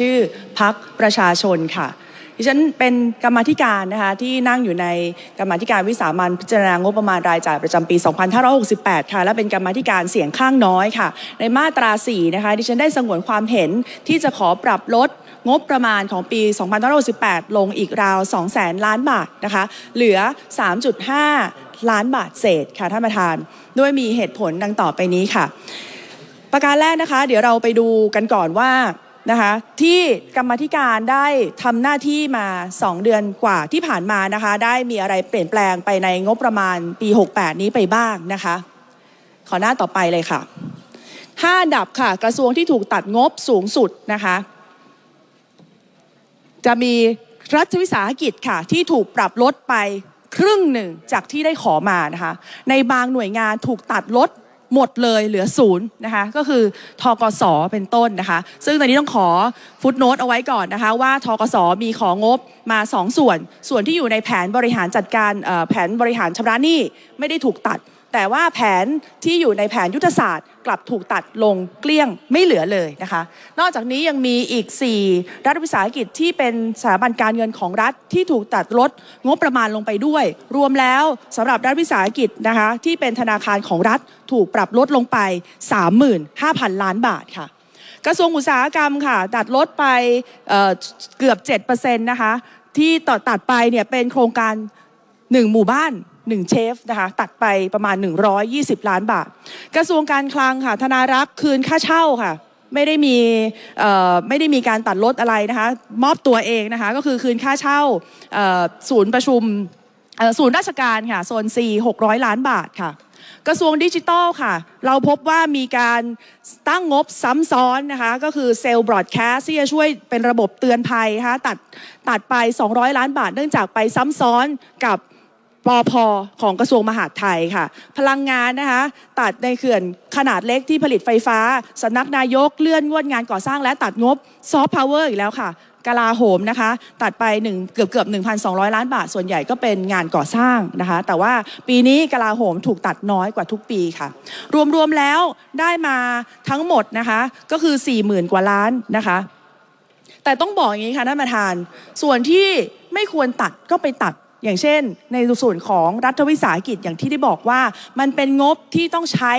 ชื่อพักประชาชนค่ะ ดิฉันเป็นกรรมธิการนะคะที่นั่งอยู่ในกรรมธิการวิสามันพิจารณางบประมาณรายจ่ายประจำปี 2568 ค่ะ และเป็นกรรมธิการเสียงข้างน้อยค่ะ ในมาตรา 4 นะคะ ดิฉันได้สงวนความเห็นที่จะขอปรับลดงบประมาณของปี 2568 ลงอีกราว2แสนล้านบาทนะคะ เหลือ 3.5 ล้านบาทเศษค่ะท่านประธาน ด้วยมีเหตุผลดังต่อไปนี้ค่ะ ประการแรกนะคะ เดี๋ยวเราไปดูกันก่อนว่า นะคะที่กรรมธิการได้ทำหน้าที่มา 2 เดือนกว่าที่ผ่านมานะคะได้มีอะไรเปลี่ยนแปลงไปในงบประมาณปี 68 นี้ไปบ้างนะคะ ขอหน้าต่อไปเลยค่ะ5อันดับค่ะกระทรวงที่ถูกตัดงบสูงสุดนะคะจะมีรัฐวิสาหกิจค่ะที่ถูกปรับลดไปครึ่งหนึ่งจากที่ได้ขอมานะคะในบางหน่วยงานถูกตัดลด หมดเลยเหลือศูนย์นะคะก็คือทกสเป็นต้นนะคะ ซึ่งตอนนี้ต้องขอฟุตโนตเอาไว้ก่อนนะคะ ว่าทกสมีของบมา 2 ส่วน ส่วนที่อยู่ในแผนบริหารจัดการแผนบริหารชำระหนี้ไม่ได้ถูกตัด แต่ว่าแผนที่อยู่ในแผนยุทธศาสตร์กลับถูกตัดลงเกลี้ยงไม่เหลือเลยนะคะ นอกจากนี้ยังมีอีก 4 รัฐวิสาหกิจที่เป็นสถาบันการเงินของรัฐที่ถูกตัดลดงบประมาณลงไปด้วย รวมแล้วสำหรับรัฐวิสาหกิจนะคะที่เป็นธนาคารของรัฐถูกปรับลดลงไป 35,000 ล้านบาทค่ะกระทรวงอุตสาหกรรมค่ะตัดลดไปเอ่อเกือบ7%นะคะที่ต่อตัดไปเนี่ยเป็นโครงการ 1 หมู่บ้าน 1 เชฟนะคะตัดไปประมาณ 120 ล้านบาท กระทรวงการคลังค่ะธนารักษ์คืนค่าเช่าค่ะไม่ได้มีไม่ได้มีการตัดลดอะไรนะคะมอบตัวเองนะคะก็คือคืนค่าเช่าศูนย์ประชุมศูนย์ราชการค่ะโซน 4 600 ล้านบาทค่ะ กระทรวงดิจิทัลค่ะ เราพบว่ามีการตั้งงบซ้ำซ้อนนะคะ ก็คือเซลล์บรอดแคสที่จะช่วยเป็นระบบเตือนภัยนะคะตัดตัดไป 200 ล้านบาท เนื่องจากไปซ้ำซ้อนกับ ปอพของกระทรวงมหาดไทยค่ะ พลังงานนะคะตัดในเขื่อนขนาดเล็กที่ผลิตไฟฟ้าสำนักนายกเลื่อนงวดงานก่อสร้างและตัดงบซอฟต์พาวเวอร์อีกแล้วค่ะกลาโหมนะคะ ตัดไป1เกือบเกือบ1,200 ล้านบาท ส่วนใหญ่ก็เป็นงานก่อสร้างนะคะ แต่ว่าปีนี้กลาโหมถูกตัดน้อยกว่าทุกปีค่ะ รวมๆแล้วได้มาทั้งหมดนะคะ ก็คือ 40,000 กว่าล้านนะคะ แต่ต้องบอกอย่างนี้ค่ะท่านประธาน ส่วนที่ไม่ควรตัดก็ไปตัด อย่างเช่น ในส่วนของรัฐวิสาหกิจอย่างที่ได้บอกว่า มันเป็นงบที่ต้องใช้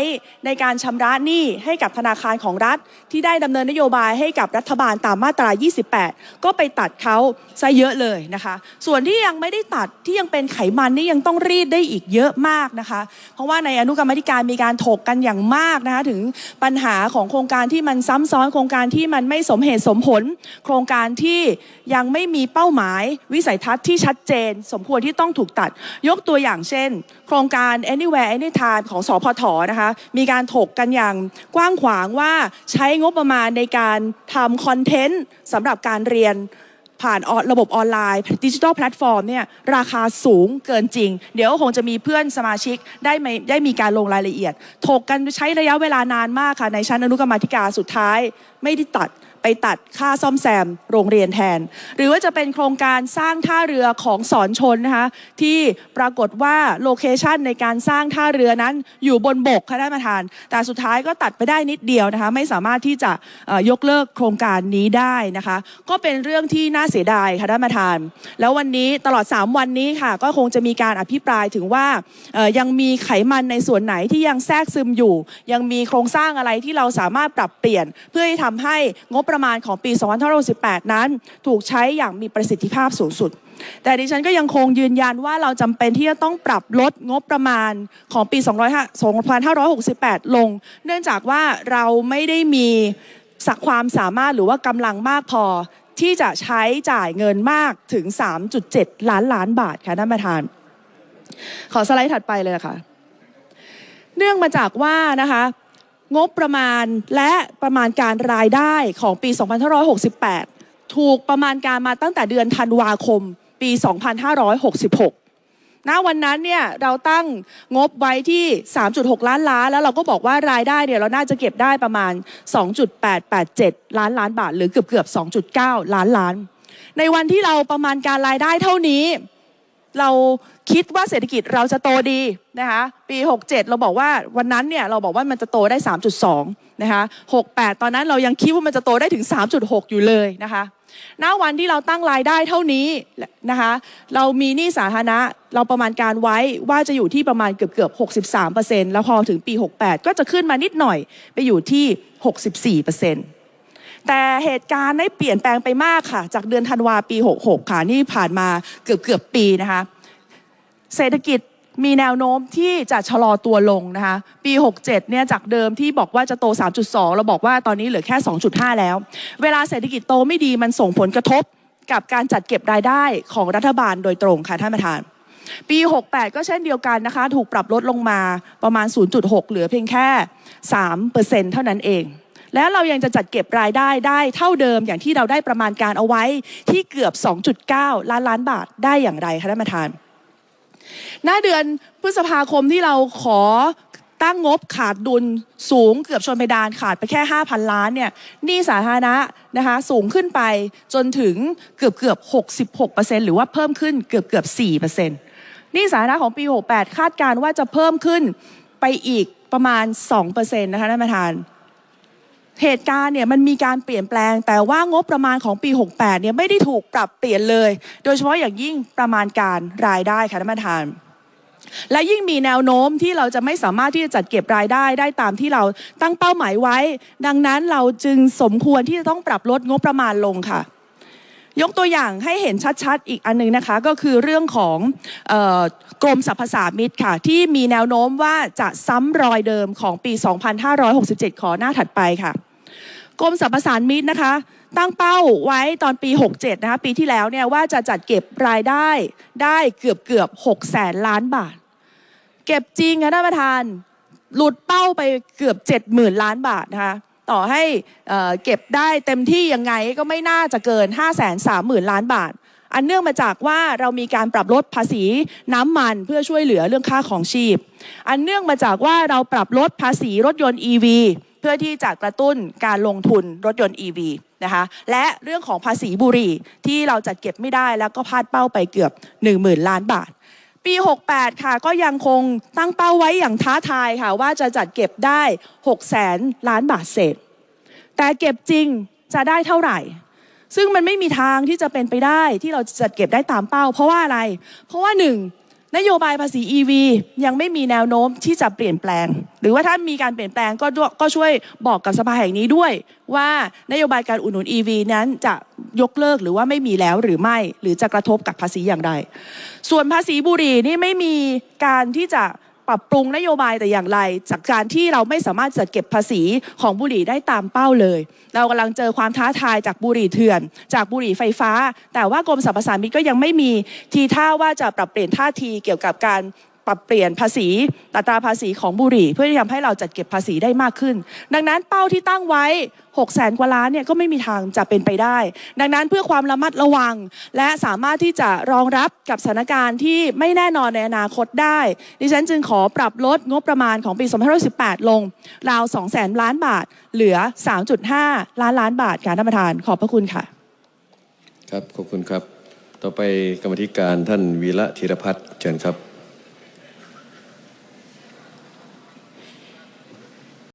ในการชำระหนี้ให้กับธนาคารของรัฐ ที่ได้ดำเนินนโยบายให้กับรัฐบาลตามมาตรา 28 ก็ไปตัดเขาซะเยอะเลยนะคะ ส่วนที่ยังไม่ได้ตัดที่ยังเป็นไขมันนี่ยังต้องรีดได้อีกเยอะมากนะคะ เพราะว่าในอนุกรรมธิการมีการถกกันอย่างมากนะคะถึงปัญหาของโครงการที่มันซ้ำซ้อนโครงการที่มันไม่สมเหตุสมผล โครงการที่ยังไม่มีเป้าหมายวิสัยทัศน์ที่ชัดเจน สมควรที่ต้องถูกตัด ยกตัวอย่างเช่น โครงการ anywhere anytime ของสพทนะคะ มีการถกกันอย่างกว้างขวางว่าใช้งบประมาณในการทำคอนเทนต์สำหรับการเรียนผ่านระบบออนไลน์ดิจิทัลแพลตฟอร์มเนี่ยราคาสูงเกินจริง เดี๋ยวคงจะมีเพื่อนสมาชิกได้ไม่ได้มีการลงรายละเอียด ถกกันใช้ระยะเวลานานมากค่ะ ในชั้นอนุกรรมธิการสุดท้าย ไม่ได้ตัด ไปตัดค่าซ่อมแซมโรงเรียนแทน หรือว่าจะเป็นโครงการสร้างท่าเรือของสอนชนนะคะที่ปรากฏว่าโลเคชันในการสร้างท่าเรือนั้นอยู่บนบกค่ะท่านประธาน แต่สุดท้ายก็ตัดไปได้นิดเดียวนะคะไม่สามารถที่จะยกเลิกโครงการนี้ได้นะคะ ก็เป็นเรื่องที่น่าเสียดายค่ะท่านประธาน แล้ววันนี้ตลอด 3 วันนี้ค่ะ ก็คงจะมีการอภิปรายถึงว่ายังมีไขมันในส่วนไหนที่ยังแทรกซึมอยู่ ยังมีโครงสร้างอะไรที่เราสามารถปรับเปลี่ยนเพื่อให้ทำให้งบประประมาณของปี 2568 นั้น ถูกใช้อย่างมีประสิทธิภาพสูงสุด แต่ดิฉันก็ยังคงยืนยันว่าเราจำเป็นที่จะต้องปรับลดงบประมาณของปี 2568 ลง เนื่องจากว่าเราไม่ได้มีสักความสามารถหรือว่ากำลังมากพอที่จะใช้จ่ายเงินมากถึง 3.7 ล้านล้านบาทค่ะท่านประธาน ขอสไลด์ถัดไปเลยค่ะ เนื่องมาจากว่านะคะ งบประมาณและประมาณการรายได้ของปี 2568 ถูกประมาณการมาตั้งแต่เดือนธันวาคม ปี 2566ณวันนั้นเนี่ยเราตั้งงบไว้ที่ 3.6 ล้านล้าน แล้วเราก็บอกว่ารายได้เนี่ยเราน่าจะเก็บได้ประมาณ 2.887 ล้านล้านบาท หรือเกือบเกือบ2.9 ล้านล้าน ในวันที่เราประมาณการรายได้เท่านี้ เรา คิดว่าเศรษฐกิจเราจะโตดีนะคะปี 67 เราบอกว่าวันนั้นเนี่ยเราบอกว่ามันจะโตได้ 3.2 นะคะ 68 ตอนนั้นเรายังคิดว่ามันจะโตได้ถึง 3.6 อยู่เลยนะคะณวันที่เราตั้งรายได้เท่านี้นะคะเรามีหนี้สาธารณะเราประมาณการไว้ว่าจะอยู่ที่ประมาณเกือบเกือบ63%แล้วพอถึงปี 68 ก็จะขึ้นมานิดหน่อยไปอยู่ที่ 64%แต่เหตุการณ์ได้เปลี่ยนแปลงไปมากค่ะ จากเดือนธันวาปี 66 ค่ะ นี่ผ่านมาเกือบเกือบปีนะคะ เศรษฐกิจมีแนวโน้มที่จะชะลอตัวลงนะคะปี 67 เนี่ยจากเดิมที่บอกว่าจะโต 3.2 เราบอกว่าตอนนี้เหลือแค่ 2.5 แล้ว เวลาเศรษฐกิจโตไม่ดีมันส่งผลกระทบกับการจัดเก็บรายได้ของรัฐบาลโดยตรงค่ะท่านประธาน ปี 68 ก็เช่นเดียวกันนะคะ ถูกปรับลดลงมาประมาณ 0.6 เหลือเพียงแค่ 3%เท่านั้นเองแล้วเรายังจะจัดเก็บรายได้ได้เท่าเดิมอย่างที่เราได้ประมาณการเอาไว้ที่เกือบ 2.9 ล้านล้านบาทได้อย่างไรคะท่านประธาน หน้าเดือนพฤษภาคมที่เราขอตั้งงบขาดดุลสูงเกือบชนเพดานขาดไปแค่ 5,000 ล้านเนี่ยหนี้สาธารณะนะคะสูงขึ้นไปจนถึงเกือบเกือบ66%หรือว่าเพิ่มขึ้นเกือบเกือบ4%หนี้สาธารณะของปี 68 คาดการณ์ว่าจะเพิ่มขึ้นไปอีกประมาณ 2%นะคะท่านประธาน เหตุการณ์เนี่ยมันมีการเปลี่ยนแปลง แต่ว่างบประมาณของปี 68 เนี่ยไม่ได้ถูกปรับเปลี่ยนเลย โดยเฉพาะอย่างยิ่งประมาณการรายได้ค่ะท่านประธาน และยิ่งมีแนวโน้มที่เราจะไม่สามารถที่จะจัดเก็บรายได้ได้ตามที่เราตั้งเป้าหมายไว้ ดังนั้นเราจึงสมควรที่จะต้องปรับลดงบประมาณลงค่ะ ยกตัวอย่างให้เห็นชัดๆ อีกอันหนึงนะคะ ก็คือเรื่องของออกรมสรรพสามิตค่ะ ที่มีแนวโน้มว่าจะซ้ำรอยเดิมของปี 2567 ขอหน้าถัดไปค่ะ กรมสรรพสานมิตรนะคะ ตั้งเป้าไว้ตอนปี 67 นะคะ ปีที่แล้วเนี่ยว่าจะจัดเก็บรายได้ได้เกือบเกือบ6แสนล้านบาท เก็บจริงค่ะท่านประธานหลุดเป้าไปเกือบ 70,000 ล้านบาทนะคะต่อให้เอ่อเก็บได้เต็มที่ยังไงก็ไม่น่าจะเกิน 5 3 0 0 0 0 ล้านบาท อันเนื่องมาจากว่าเรามีการปรับลดภาษีน้ำมันเพื่อช่วยเหลือเรื่องค่าของชีพ อันเนื่องมาจากว่าเราปรับลดภาษีรถยนต์ EV เพื่อที่จะกระตุ้นการลงทุนรถยนต์ EV นะคะและเรื่องของภาษีบุหรี่ที่เราจัดเก็บไม่ได้แล้วก็พลาดเป้าไปเกือบ 10,000 ล้านบาท ปี 68 ค่ะก็ยังคงตั้งเป้าไว้อย่างท้าทายค่ะ ว่าจะจัดเก็บได้ 6 แสนล้านบาทเศษ แต่เก็บจริงจะได้เท่าไหร่ซึ่งมันไม่มีทางที่จะเป็นไปได้ที่เราจะจัดเก็บได้ตามเป้า เพราะว่าอะไร เพราะว่าหนึ่ง นโยบายภาษี EV ยังไม่มีแนวโน้มที่จะเปลี่ยนแปลง หรือว่าถ้ามีการเปลี่ยนแปลงก็ก็ช่วยบอกกับสภาแห่งนี้ด้วย ว่านโยบายการอุดหนุน EV นั้นจะยกเลิกหรือว่าไม่มีแล้วหรือไม่หรือจะกระทบกับภาษีอย่างไร ส่วนภาษีบุหรี่นี่ไม่มีการที่จะ ปรับปรุงนโยบายแต่อย่างไร จากการที่เราไม่สามารถจัดเก็บภาษีของบุหรี่ได้ตามเป้าเลย เรากำลังเจอความท้าทายจากบุหรี่เถื่อน จากบุหรี่ไฟฟ้า แต่ว่ากรมสรรพสามิตก็ยังไม่มีทีท่าว่าจะปรับเปลี่ยนท่าทีเกี่ยวกับการ ปรับเปลี่ยนภาษีอัตราภาษีของบุหรี่ เพื่อที่ทำให้เราจัดเก็บภาษีได้มากขึ้น ดังนั้นเป้าที่ตั้งไว้6 0แสนกว่าล้านเนี่ยก็ไม่มีทางจะเป็นไปได้ ดังนั้นเพื่อความระมัดระวัง และสามารถที่จะรองรับกับสถานการณ์ที่ไม่แน่นอนในอนาคตได้ ดิฉันจึงขอปรับลดงบประมาณของปี2518 ลง ราว 2 0 0แสนล้านบาท เหลือ 3.5 ล้านล้านบาทค่ะท่านประธานขอบพระคุณค่ะ ครับขอบคุณครับ ต่อไปกรรมธิการท่านวีระธีรพัฒน์เชิญครับ